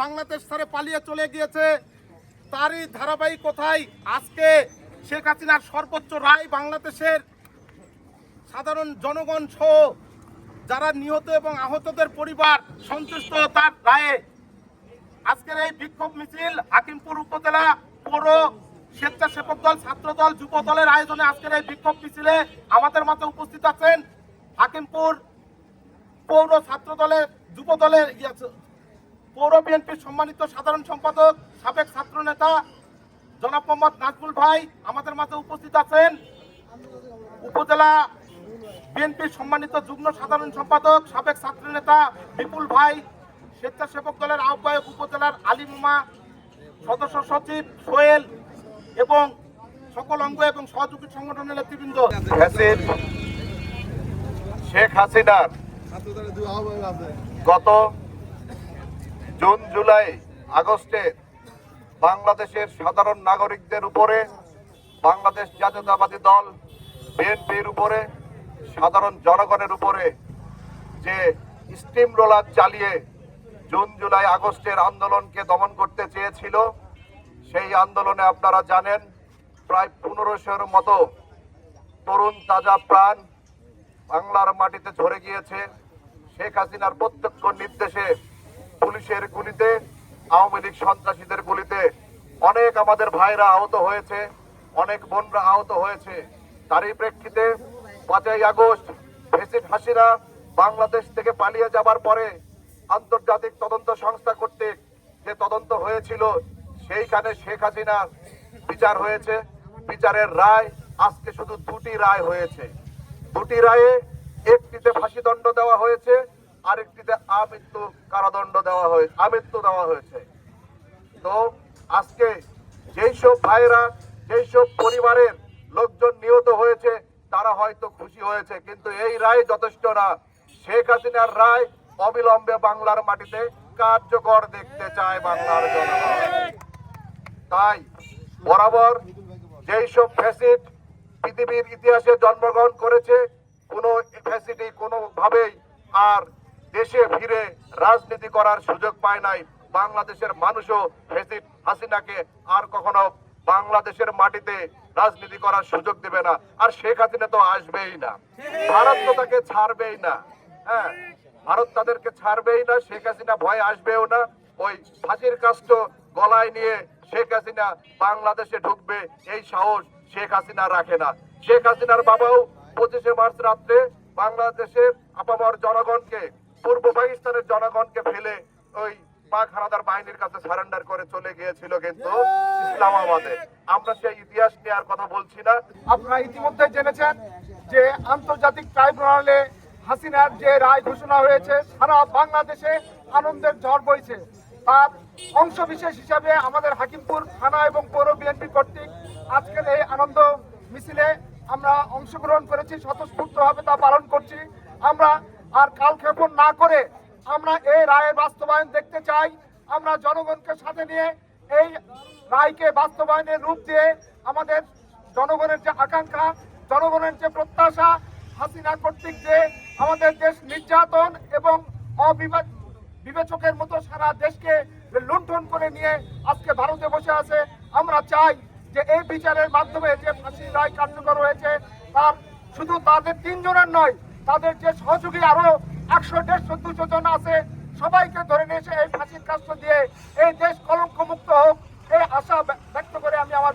বাংলাদেশ ছেড়ে পালিয়ে চলে গিয়েছে। তারই ধারাবাহিকতায় আজকে শেখ হাসিনার সর্বোচ্চ রায় বাংলাদেশের সাধারণ জনগণ সহ যারা নিহত এবং আহতদের পরিবার সন্তুষ্ট তার রায়ে। আজকের এই বিক্ষোভ মিছিল হাকিমপুর উপজেলা পৌর স্বেচ্ছাসেবক দল, ছাত্র দল, যুব দলের আয়োজনে আজকের এই বিক্ষোভ মিছিলে আমাদের মাঝে উপস্থিত আছেন হাকিমপুর পৌর ছাত্র দলের, যুব দলের ইয়ে পৌর বিএনপির সম্মানিত সাধারণ সম্পাদক, সাবেক ছাত্র নেতা জনাব মোহাম্মদ নাজমুল ভাই আমাদের মাঝে উপস্থিত আছেন। উপজেলা বিএনপির সম্মানিত যুগ্ম সাধারণ সম্পাদক, সাবেক ছাত্র নেতা বিপুল ভাই, স্বেচ্ছাসেবক দলের আহ্বায়ক উপজেলার আলিমুমা সদস্য সচিব সোহেল এবং সকল অঙ্গ এবং সহযোগী সংগঠনের নেতৃবৃন্দ। শেখ হাসিনার গত জুন, জুলাই, আগস্টে বাংলাদেশের সাধারণ নাগরিকদের উপরে, বাংলাদেশ জাতীয়তাবাদী দল, বিএনপির উপরে, সাধারণ জনগণের উপরে যে স্টিম রোলার চালিয়ে জুন, জুলাই, আগস্টের আন্দোলনকে দমন করতে চেয়েছিল সেই আন্দোলনে আপনারা জানেন, প্রায় পনেরোশোর মতো তরুণ তাজা প্রাণ বাংলার মাটিতে ঝরে গিয়েছে। শেখ হাসিনার প্রত্যক্ষ নির্দেশে পুলিশের গুলিতে, আওয়ামী লীগ সন্ত্রাসীদের গুলিতে অনেক আমাদের ভাইরা আহত হয়েছে, অনেক বোনরা আহত হয়েছে। তারই প্রেক্ষিতে পাঁচই আগস্ট ফেসিড হাসিনা বাংলাদেশ থেকে পালিয়ে যাবার পরে আন্তর্জাতিক তদন্ত সংস্থা কর্তৃক যে তদন্ত হয়েছিল সেইখানে শেখ হাসিনার বিচার হয়েছে। বিচারের রায় আজকে শুধু দুটি রায় হয়েছে। দুটি রায়ে একটিতে ফাঁসি দণ্ড দেওয়া হয়েছে, আরেকটিতে আমৃত্যু কারাদণ্ড দেওয়া হয়েছে আমৃত্যু দেওয়া হয়েছে। তো আজকে যেই সব ভাইরা যেই সব পরিবারের লোকজন নিহত হয়েছে, তারা হয়তো খুশি হয়েছে, কিন্তু এই রায় যথেষ্ট না। শেখ হাসিনার রায় অবিলম্বে বাংলার মাটিতে কার্যকর দেখতে চায় বাংলার জনগণ। তাই বরাবর যেই সব ফ্যাসিড পৃথিবীর ইতিহাসে জন্মগ্রহণ করেছে, কোনো ফ্যাসিডি কোনোভাবেই আর দেশে ফিরে রাজনীতি করার সুযোগ পায় নাই। বাংলাদেশের মানুষও ফ্যাসিড হাসিনাকে আর কখনো বাংলাদেশের মাটিতে রাজনীতি করার সুযোগ দেবে না। আর শেখ হাসিনা তো আসবেই না। ভারত তো তাকে ছাড়বেই না। হ্যাঁ ভারত তাদেরকে ছাড়বেই না, শেখ হাসিনা ভয় আসবেও না। ওই ফাঁসির কাষ্ট গলায় নিয়ে শেখ হাসিনা বাংলাদেশে ঢুকবে, এই সাহস শেখ হাসিনা রাখে না। শেখ হাসিনার বাবাও পঁচিশে মার্চ রাত্রে বাংলাদেশের আপামর জনগণকে, পূর্ব পাকিস্তানের জনগণকে ফেলে ওই পাক হানাদার বাহিনীর কাছে সারেন্ডার করে চলে গিয়েছিল কিন্তু ইসলামাবাদে। আমরা সেই ইতিহাস নিয়ে আর কথা বলছি না। আপনারা ইতিমধ্যে জেনেছেন যে আন্তর্জাতিক ট্রাইব্যুনালে হাসিনার যে রায় ঘোষণা হয়েছে, সারা বাংলাদেশে আনন্দের ঝড় বইছে। তার অংশ বিশেষ হিসাবে আমাদের হাকিমপুর থানা এবং পৌর বিএনপি কর্তৃক আজকের এই আনন্দ মিছিলে আমরা অংশগ্রহণ করেছি, স্বতঃস্ফূর্তভাবে তা পালন করছি। আমরা আর কালক্ষেপণ না করে আমরা এই রায়ের বাস্তবায়ন দেখতে চাই। আমরা জনগণকে সাথে নিয়ে এই রায়কে বাস্তবায়নের রূপ দিয়ে আমাদের জনগণের যে আকাঙ্ক্ষা, জনগণের যে প্রত্যাশা, হাসিনা কর্তৃক যে আমাদের দেশ নির্যাতন এবং অবিবেক বিবেচকের মতো সারা দেশকে লুণ্ঠন করে নিয়ে আজকে ভারতে বসে আছে। আমরা চাই যে এই বিচারের মাধ্যমে যে ফাঁসির রায় কার্যকর হয়েছে, তার শুধু তাদের তিনজনের নয়, তাদের যে সহযোগী আরও একশো, দেড়শো, দুশো জন আছে, সবাইকে ধরে নিয়ে এসে এই ফাঁসির কাজ দিয়ে এই দেশ কলঙ্ক মুক্ত হোক, এই আশা ব্যক্ত করে আমি আমার